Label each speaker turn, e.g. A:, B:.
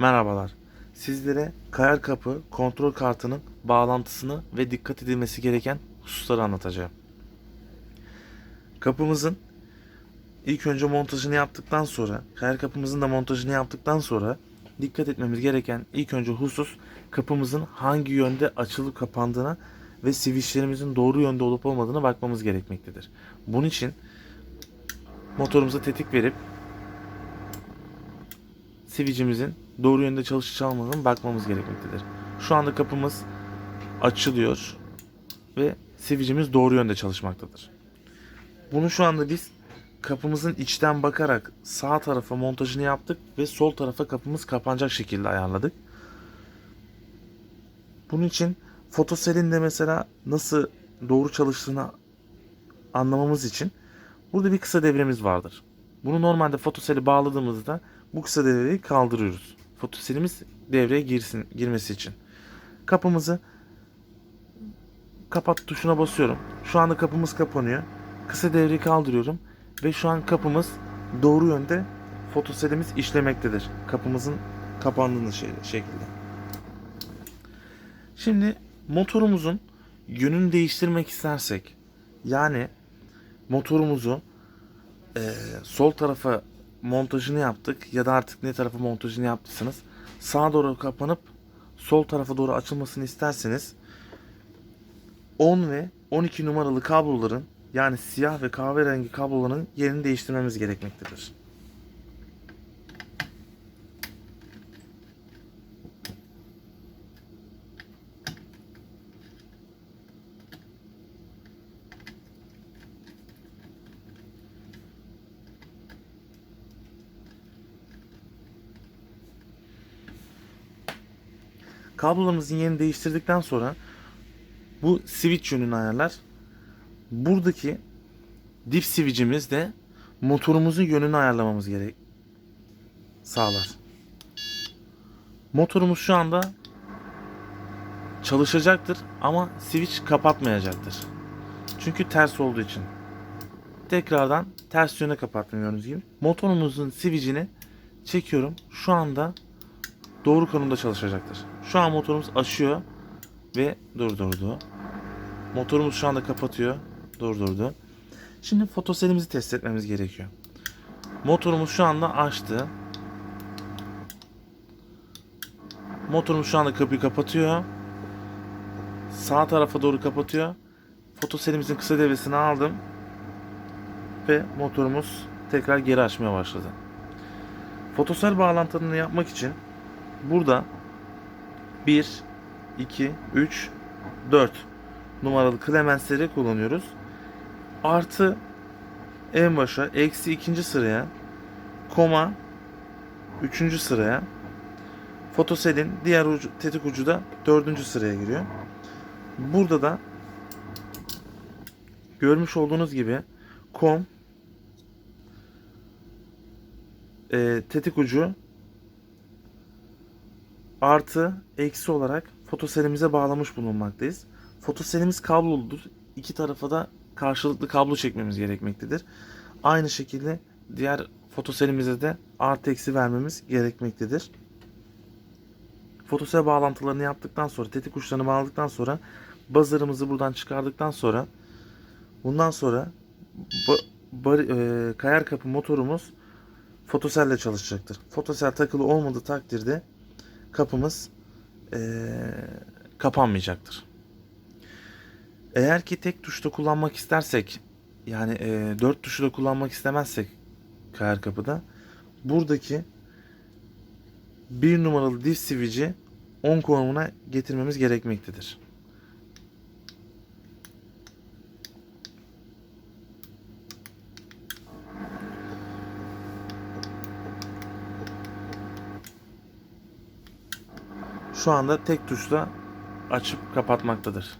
A: Merhabalar. Sizlere kayar kapı kontrol kartının bağlantısını ve dikkat edilmesi gereken hususları anlatacağım. Kapımızın ilk önce montajını yaptıktan sonra, kayar kapımızın da montajını yaptıktan sonra dikkat etmemiz gereken ilk önce husus kapımızın hangi yönde açılıp kapandığına ve switchlerimizin doğru yönde olup olmadığına bakmamız gerekmektedir. Bunun için motorumuza tetik verip switch'imizin doğru yönde çalışıp çalmadığını bakmamız gerekmektedir. Şu anda kapımız açılıyor ve switch'imiz doğru yönde çalışmaktadır. Bunu şu anda biz kapımızın içten bakarak sağ tarafa montajını yaptık ve sol tarafa kapımız kapanacak şekilde ayarladık. Bunun için fotoselin de mesela nasıl doğru çalıştığını anlamamız için burada bir kısa devremiz vardır. Bunu normalde fotoseli bağladığımızda bu kısa devreyi kaldırıyoruz. Fotoselimiz devreye girsin, girmesi için. Kapımızı kapat tuşuna basıyorum. Şu anda kapımız kapanıyor. Kısa devreyi kaldırıyorum ve şu an kapımız doğru yönde fotoselimiz işlemektedir. Kapımızın kapandığını şey, şekilde. Şimdi motorumuzun yönünü değiştirmek istersek yani motorumuzu eee, sol tarafa montajını yaptık ya da artık ne tarafa montajını yaptıysanız sağa doğru kapanıp sol tarafa doğru açılmasını isterseniz 10 ve 12 numaralı kabloların yani siyah ve kahverengi kabloların yerini değiştirmemiz gerekmektedir. Kablolarımızın yerini değiştirdikten sonra bu switch yönünü ayarlar. Buradaki dip switch'imiz de motorumuzun yönünü ayarlamamız gerek sağlar. Motorumuz şu anda çalışacaktır ama switch kapatmayacaktır. Çünkü ters olduğu için. Tekrardan ters yöne kapatmıyoruz gibi. Motorumuzun switch'ini çekiyorum. Şu anda doğru konumda çalışacaktır. Şu an motorumuz açıyor ve durdurdu. Motorumuz şu anda kapatıyor. Durdurdu. Şimdi fotoselimizi test etmemiz gerekiyor. Motorumuz şu anda açtı. Motorumuz şu anda kapıyı kapatıyor. Sağ tarafa doğru kapatıyor. Fotoselimizin kısa devresini aldım. Ve motorumuz tekrar geri açmaya başladı. Fotosel bağlantılarını yapmak için burada 1, 2, 3, 4 numaralı klemensleri kullanıyoruz. Artı en başa, eksi ikinci sıraya, koma üçüncü sıraya, fotoselin diğer ucu, tetik ucu da dördüncü sıraya giriyor. Burada da görmüş olduğunuz gibi kom e, tetik ucu artı eksi olarak fotoselimize bağlamış bulunmaktayız. Fotoselimiz kabloludur. İki tarafa da karşılıklı kablo çekmemiz gerekmektedir. Aynı şekilde diğer fotoselimize de artı eksi vermemiz gerekmektedir. Fotosel bağlantılarını yaptıktan sonra, tetik uçlarını bağladıktan sonra buzzer'ımızı buradan çıkardıktan sonra bundan sonra ba- bar- e, kayar kapı motorumuz fotoselle çalışacaktır. Fotosel takılı olmadığı takdirde kapımız eee, kapanmayacaktır. Eğer ki tek tuşta kullanmak istersek yani eee, dört tuşu da kullanmak istemezsek kayar kapıda buradaki bir numaralı diff switch'i 10 konumuna getirmemiz gerekmektedir. Şu anda tek tuşla açıp kapatmaktadır.